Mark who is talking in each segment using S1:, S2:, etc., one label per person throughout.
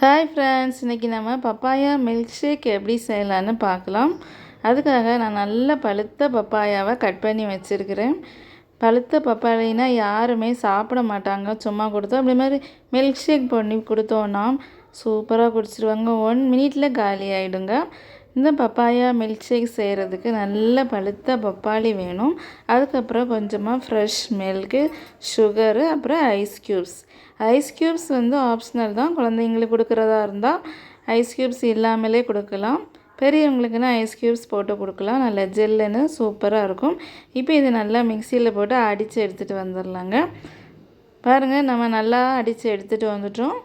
S1: Hi friends இன்றைக்கி நம்ம papaya milk shake எப்படி செய்யலான்னு பார்க்கலாம். அதுக்காக நான் நல்ல பழுத்த பப்பாயாவை கட் பண்ணி வச்சுருக்கிறேன். பழுத்த பப்பாயினா யாருமே சாப்பிட மாட்டாங்க சும்மா கொடுத்தோம். அப்படி மாதிரி மில்க் ஷேக் பண்ணி கொடுத்தோன்னா சூப்பராக குடிச்சிருவாங்க. ஒன் மினிட்டில் காலி ஆகிடுங்க இந்த பப்பாயா மில்க் ஷேக் செய்கிறதுக்கு நல்ல பழுத்த பப்பாளி வேணும். அதுக்கப்புறம் கொஞ்சமாக ஃப்ரெஷ் மில்க்கு சுகரு அப்புறம் ஐஸ் க்யூப்ஸ் ஐஸ் க்யூப்ஸ் வந்து ஆப்ஷனல் தான். குழந்தைங்களுக்கு கொடுக்குறதா இருந்தால் ஐஸ் க்யூப்ஸ் இல்லாமலே கொடுக்கலாம். பெரியவங்களுக்குன்னா ஐஸ் க்யூப்ஸ் போட்டு கொடுக்கலாம். நல்லா ஜெல்லுன்னு சூப்பராக இருக்கும். இப்போ இது நல்லா மிக்சியில் போட்டு அடித்து எடுத்துகிட்டு வந்துடலாங்க. பாருங்கள் நம்ம நல்லா அடித்து எடுத்துகிட்டு வந்துட்டோம்.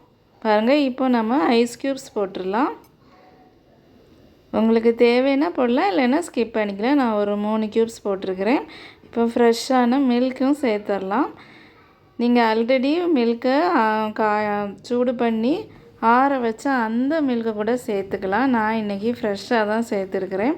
S1: பாருங்கள் இப்போ நம்ம ஐஸ் க்யூப்ஸ் போட்டுடலாம். உங்களுக்கு தேவைன்னா போடலாம் இல்லைன்னா ஸ்கிப் பண்ணிக்கலாம். நான் ஒரு மூணு க்யூப்ஸ் போட்டிருக்கிறேன். இப்போ ஃப்ரெஷ்ஷான மில்க்கும் சேர்த்துடலாம் நீங்கள் ஆல்ரெடி மில்க்கை கா சூடு பண்ணி ஆற வச்ச அந்த மில்கை கூட சேர்த்துக்கலாம். நான் இன்றைக்கி ஃப்ரெஷ்ஷாக தான் சேர்த்துருக்குறேன்.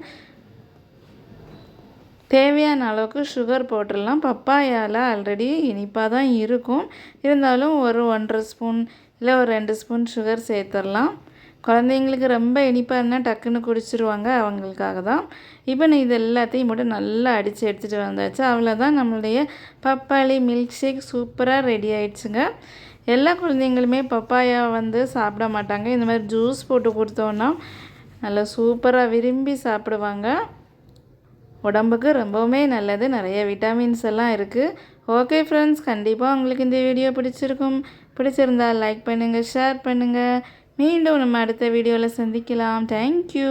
S1: தேவையான அளவுக்கு சுகர் போட்டுடலாம் பப்பாயால் ஆல்ரெடி இனிப்பாக தான் இருக்கும். இருந்தாலும் ஒரு ஒன்றரை ஸ்பூன் இல்லை ஒரு ரெண்டு ஸ்பூன் சுகர் சேர்த்துடலாம் குழந்தைங்களுக்கு ரொம்ப இனிப்பாக இருந்தால் டக்குன்னு குடிச்சிருவாங்க அவங்களுக்காக தான். இப்போ நான் இது எல்லாத்தையும் மட்டும் நல்லா அடித்து எடுத்துகிட்டு வந்தாச்சு. அவ்வளோதான் நம்மளுடைய பப்பாளி மில்க் ஷேக் சூப்பராக ரெடி ஆயிடுச்சுங்க. எல்லா குழந்தைங்களுமே பப்பாயா வந்து சாப்பிட மாட்டாங்க. இந்த மாதிரி ஜூஸ் போட்டு கொடுத்தோன்னா நல்லா சூப்பராக விரும்பி சாப்பிடுவாங்க. உடம்புக்கு ரொம்பவுமே நல்லது. நிறைய விட்டமின்ஸ் எல்லாம் இருக்குது ஓகே ஃப்ரெண்ட்ஸ் கண்டிப்பாக உங்களுக்கு இந்த வீடியோ பிடிச்சிருக்கும். பிடிச்சிருந்தால் லைக் பண்ணுங்கள் ஷேர் பண்ணுங்கள் மீண்டும் நம்ம அடுத்த வீடியோவில் சந்திக்கலாம். தேங்க்யூ